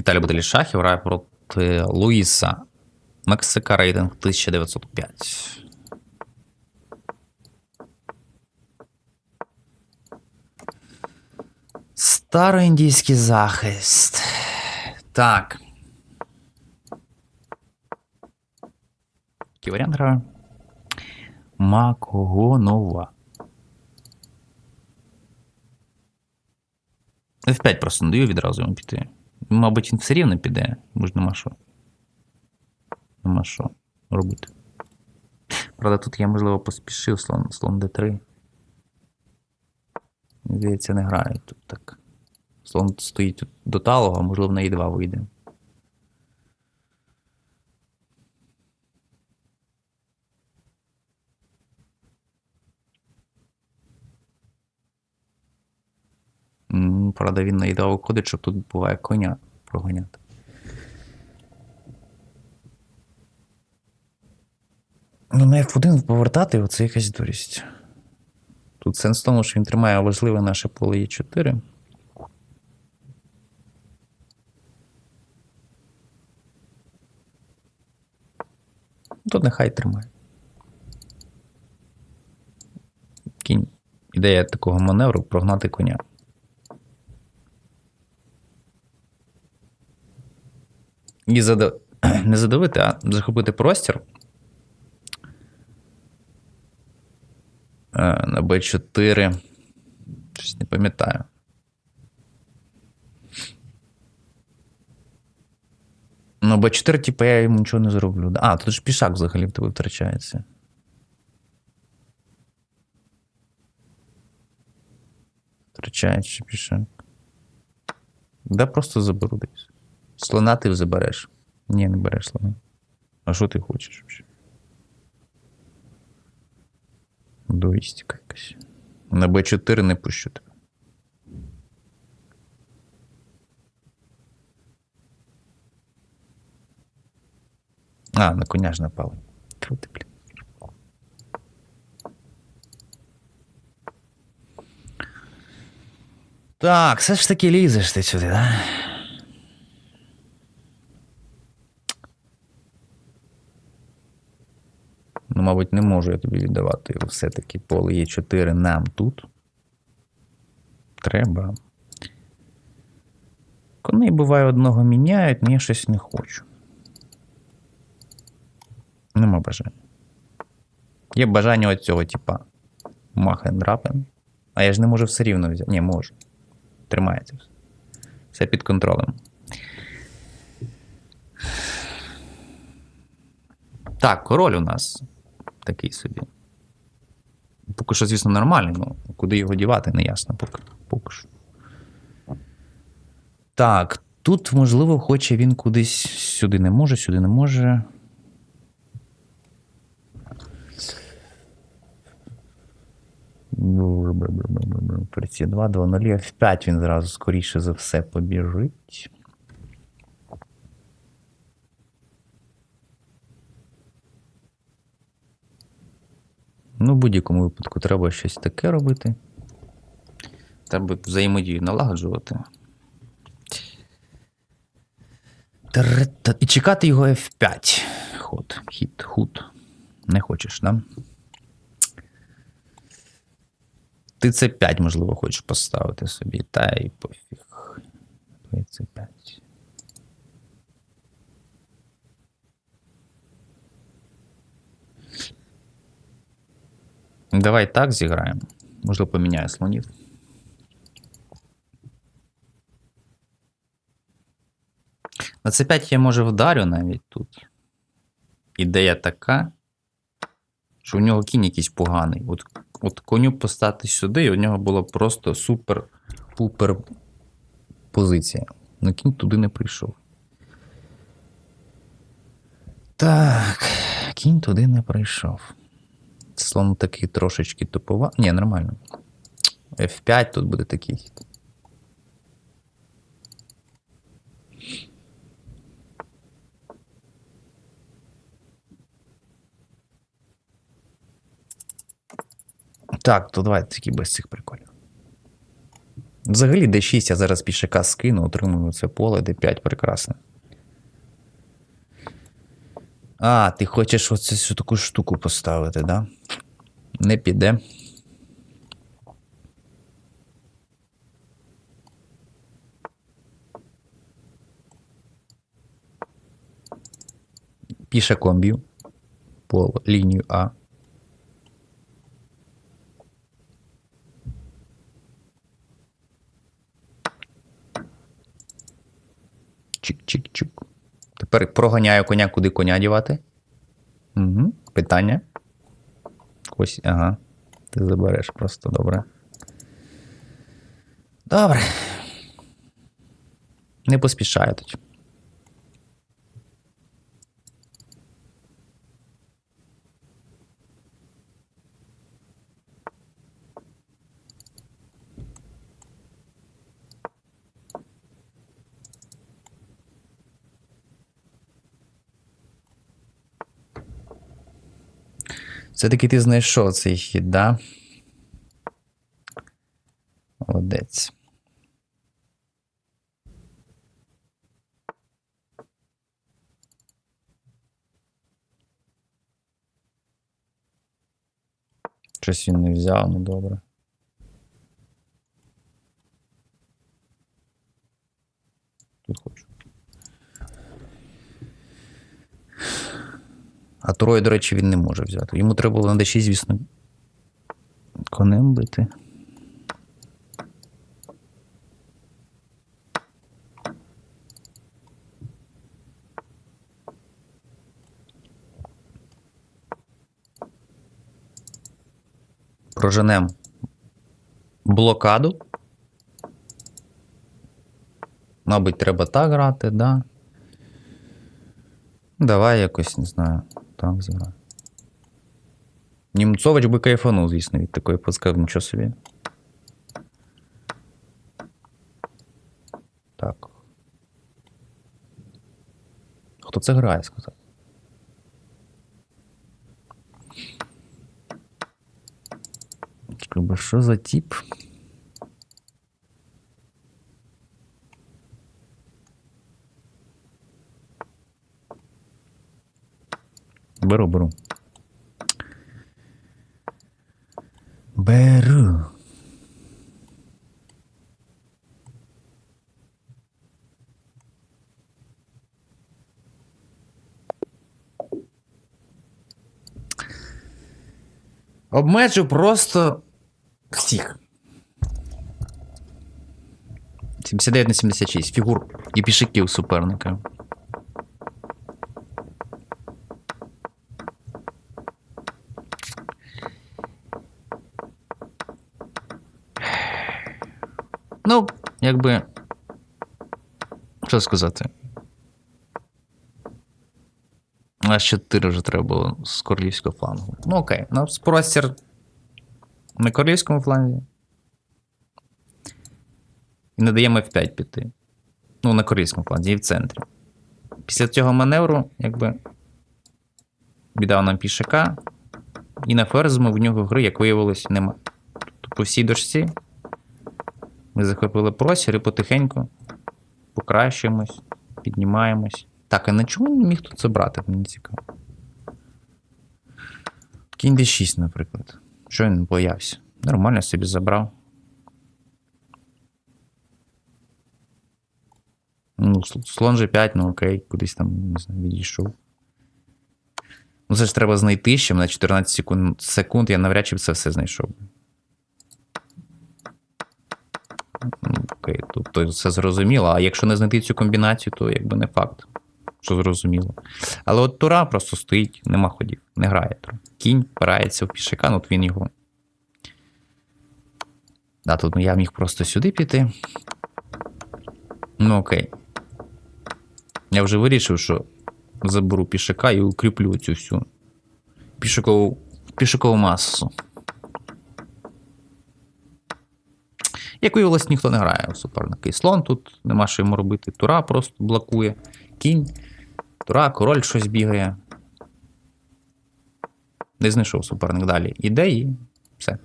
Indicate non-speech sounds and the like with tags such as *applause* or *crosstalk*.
Віталій Бутелішахів грає проти Луїса. Мексика рейтинг 1905. Староіндійський захист. Так. Який варіант граю? Макгонова. F5 просто не даю відразу йому піти. Мабуть, він все рівно піде, бо ж нема що. Нема що робити. Правда, тут я, можливо, поспішив слон, слон D3. Здається, не грає тут так. Слон стоїть до талого, а можливо на E2 вийде. Правда, він на E2 виходить, щоб тут буває коня проганяти. Ну, на F1 повертати оце якась дурість. Тут сенс в тому, що він тримає важливе наше поле Е4. Тут нехай тримає. Кінь. Ідея такого маневру прогнати коня. І зада... *clears throat* не задавити, а захопити простір. Е, На Б4. Щось не пам'ятаю. Ну, Б4, типу, я йому нічого не зроблю. А, тут ж пішак взагалі в тебе втрачається. Втрачається пішак. Да просто заберу десь. Слона ти забереш. Ні, не береш слона. А що ти хочеш взагалі? Дуїстика якась. На Б4 не пущу тебе. А, на коня ж напали. Тьфу ти, блін. Так, все ж таки лізеш ти сюди, да? Ну, мабуть, не можу я тобі віддавати все-таки поле Є4 нам тут. Треба. Коней буває одного міняють, але я щось не хочу. Нема бажання. Є бажання от цього, типа махен драпен. А я ж не можу все рівно взяти. Ні, можу. Тримається все. Все під контролем. Так, король у нас такий собі. Поки що, звісно, нормальний, ну куди його дівати, не ясно поки, поки що. Так, тут, можливо, хоче він кудись сюди не може, сюди не може. Приці 2, 2, 0, F5 він зразу скоріше за все побіжить. Ну, в будь-якому випадку треба щось таке робити. Треба взаємодію налагоджувати. І чекати його F5. Ход, хід, худ. Не хочеш, да? Ти це 5, можливо, хочеш поставити собі, та й пофіг. Твоє це 5. Давай так зіграємо. Можливо, поміняю слонів. На це 5 я може вдарю навіть тут. Ідея така, що у нього кінь якийсь поганий. От, от коню постати сюди, і у нього була просто супер-пупер позиція. Но кінь туди не прийшов. Так, кінь туди не прийшов. Слон такий трошечки тупова. Ні, нормально. F5 тут буде такий хід. Так, то давайте тільки без цих приколів. Взагалі d6 я зараз пішака скину, отримую це поле, d5 прекрасно. А, ти хочеш оце цю таку штуку поставити, да? Не піде. Піше комбів по лінію А. проганяю коня, куди коня дівати. Угу. Питання. Ось, ага. Ти забереш просто добре. Добре. Не поспішаю тоді. Все-таки ти знайшов цей хід, да? Молодець. Щось він не взяв, ну добре. Тут хочу. А троє, до речі, він не може взяти. Йому треба було на d6, звісно. Конем бити. Проженем блокаду. Мабуть, треба так грати, да. Давай якось, не знаю, так зіграю. Німцович би кайфанув, звісно, від такої подсказки, нічого собі. Так. Хто це грає, сказав? Що за тип? Беру, беру. Беру. Обмежу просто всіх. 79 на 76. Фігур і пішаків суперника. Ну, якби. Що сказати? Аж 4 вже треба було з королівського флангу. Ну, окей. Ну, простір на королівському фланзі. І не даємо F5 піти. Ну, на королівському фланзі і в центрі. Після цього маневру, якби. Віддав нам пішака. І на ферзму в нього гри, як виявилось, нема. Тобто по всій дошці. Ми захопили простір і потихеньку покращуємось, піднімаємось. Так, а на чому він міг тут забрати? Мені цікаво. Кінь D6, наприклад. Що він боявся? Нормально собі забрав. Ну, слон G5, ну окей, кудись там, не знаю, відійшов. Ну, це ж треба знайти ще на 14 секунд, секунд я навряд чи це все знайшов. Ну, Тобто все зрозуміло. А якщо не знайти цю комбінацію, то якби не факт, що зрозуміло. Але от Тура просто стоїть, нема ходів, не грає Тура. Кінь впирається в пішака, ну от він його. Да, тут я міг просто сюди піти. Ну окей. Я вже вирішив, що заберу пішака і укріплю цю всю пішакову, пішакову масу. Як виявилось, ніхто не грає у суперника. І слон тут нема що йому робити. Тура просто блокує. Кінь. Тура, король щось бігає. Не знайшов суперник далі. Іде і все.